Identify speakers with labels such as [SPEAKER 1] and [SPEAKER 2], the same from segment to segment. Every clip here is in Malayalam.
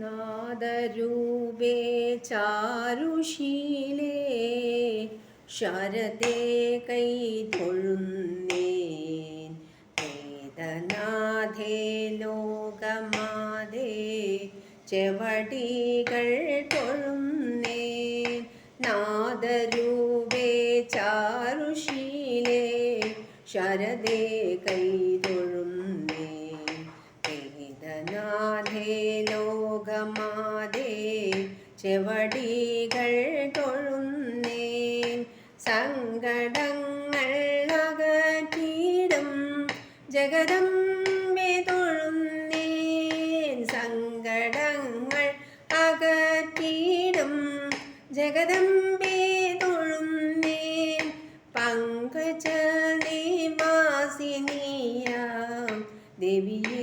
[SPEAKER 1] നാദരൂപേ ചാരുശീലേ ശരദേ കൈതൊഴുന്നേൻ വേദനാഥേ ലോകമാതേ ചെവടികൾ തൊഴുന്നേൻ നാദരൂപേ ചാരുശീലേ ശരദേ കൈതൊഴുന്നേൻ വേദനാഥേ ലോകമാതേ ചെവടികൾ തൊഴുന്നേൻ. സങ്കടങ്ങൾ അകറ്റിടും ജഗദമ്പെ തൊഴുന്നേൻ. സങ്കടങ്ങൾ അകറ്റിടും ജഗദമ്പെ ദേവിയെ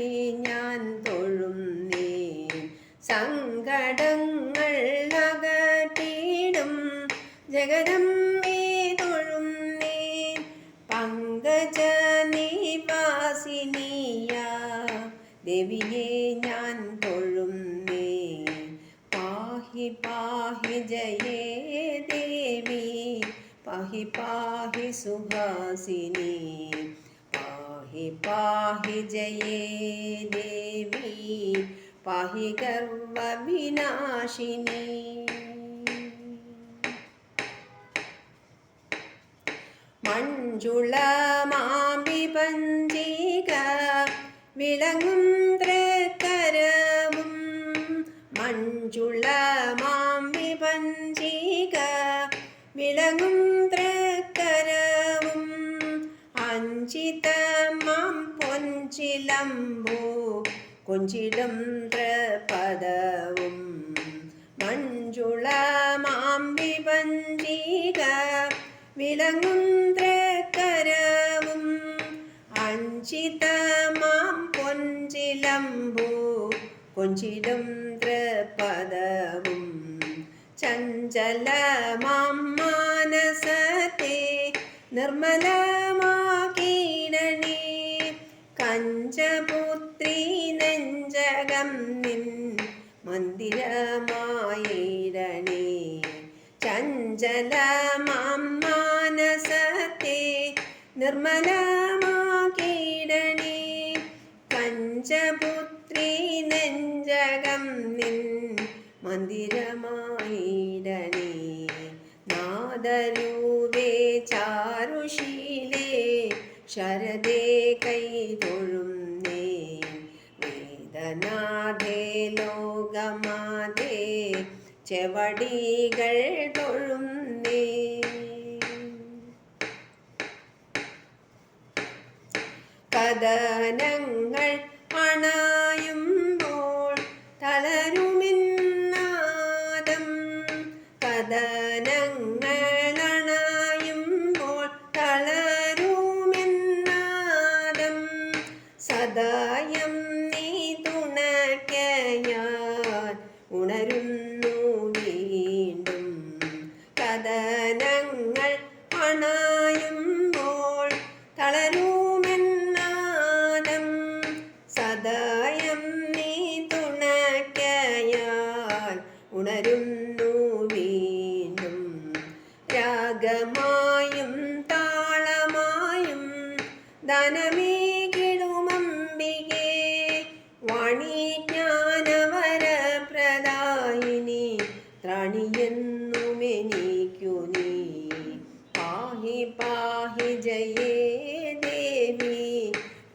[SPEAKER 1] ജഗദമ്പേ തൊഴുന്നേൻ പങ്കജ നിവാസിനിയ ദേവിയെ ഞാൻ തൊഴുന്നേൻ പാഹി പാഹി ജയേ ദേവി. പാഹി പാഹി സുഹാസിനി. പാഹി പാഹി ജയേ ദേവി. പാഹി ഗർവവിനാശിനി മഞ്ജുള മാമ്പി പഞ്ചിക വിളങ്ങും തൃക്കരവും മഞ്ജുള മാമ്പി പഞ്ചിക വിളങ്ങും തൃക്കരവും അഞ്ചിതമാം പൊഞ്ചിലമ്പോ കൊഞ്ചിടം പദവും മഞ്ജുള മാമ്പി പഞ്ചിക വിളങ്ങും തൃക്കരവും അഞ്ചിതമാം പൊഞ്ചിലമ്പു കൊഞ്ചിടും തൃപദവും ചഞ്ചലമാം മാനസത്തെ നിർമ്മലമാകീണി കഞ്ചപുത്രി നെഞ്ചകം നിൻ മന്ദിരമായിരണി ചഞ്ചലമാം നിർമ്മലമാകീടണേ പഞ്ചപുത്രി നെഞ്ചകം നിൻ മന്ദിരമായിടണേ. നാദരൂപേ ചാരുശീലേ ശരദേ കൈ തൊഴുന്നേ. വേദനാഥേ ലോകമാതേ ചെവടികൾ തൊഴുന്നേ. കഥനങ്ങൾ അണയുമ്പോൾ തളരുമിന്നാദം. കഥനങ്ങൾ അണയുമ്പോൾ തളരുമിന്നാദം. സദായം നീ തുണയ്ക്കയാൻ ഉണരുന്നു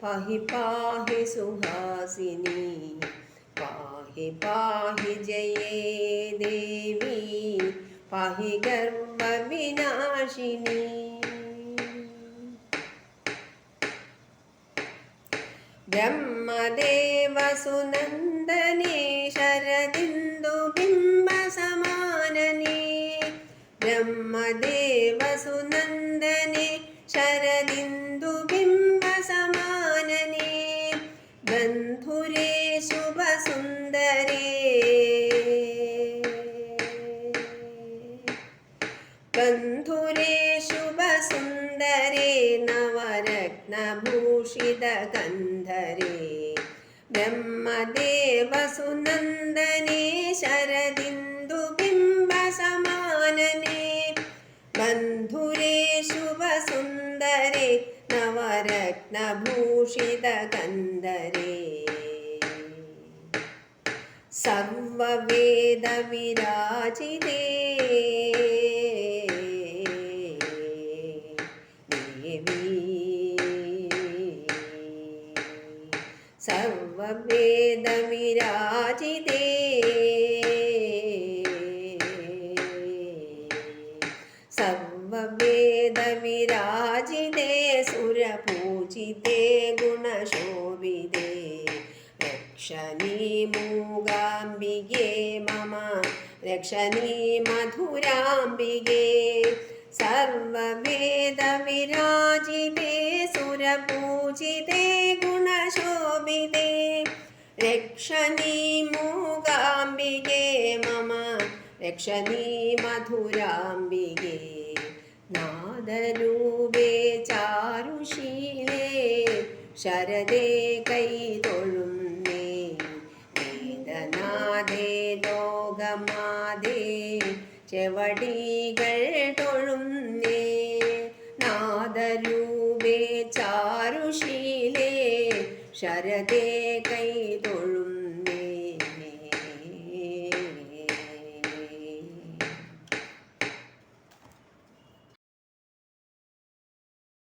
[SPEAKER 1] പാഹി പാഹി സുഹാസിനി പാഹി പാഹി ജയേ ദേവി പാഹി ഗർവവിനാശിനി ബ്രഹ്മദേവസുനന്ദനേ ശരദിന്ദു ബിംബസമാനനേ बन्धुरे शुभसुन्दरे नवरत्नभूषितगन्धरे ब्रह्मदेवसुनन्दने शरदिन्दुबिम्बसमानने बन्धुरे शुभसुन्दरे नवरत्नभूषितगन्धरे सर्ववेदविराजिते ವೇದವಿರಾಜಿದೆ ಸುರಪೂಜಿತೆ ಗುಣಶೋಭಿದೆ ರಕ್ಷಣಿ ಮೂಗಾಂಬಿಗೆ ಮಮ ರಕ್ಷಣಿ ಮಧುರಾಂಬಿಗೆ सर्ववेदविराजिते, सुरपूजिते, गुणशोभिते। रक्षणी मूगाम्बिके मम रक्षणी मधुराम्बिके। നാദരൂപേ ചാരുശീലേ ശരദേ കൈതൊഴുന്നേ. വേദനാദേ ലോകമാതേ ചെവടികൾ തൊഴുന്നേ. നാദരൂപേ ചാരുശീലേ ശരദേ കൈ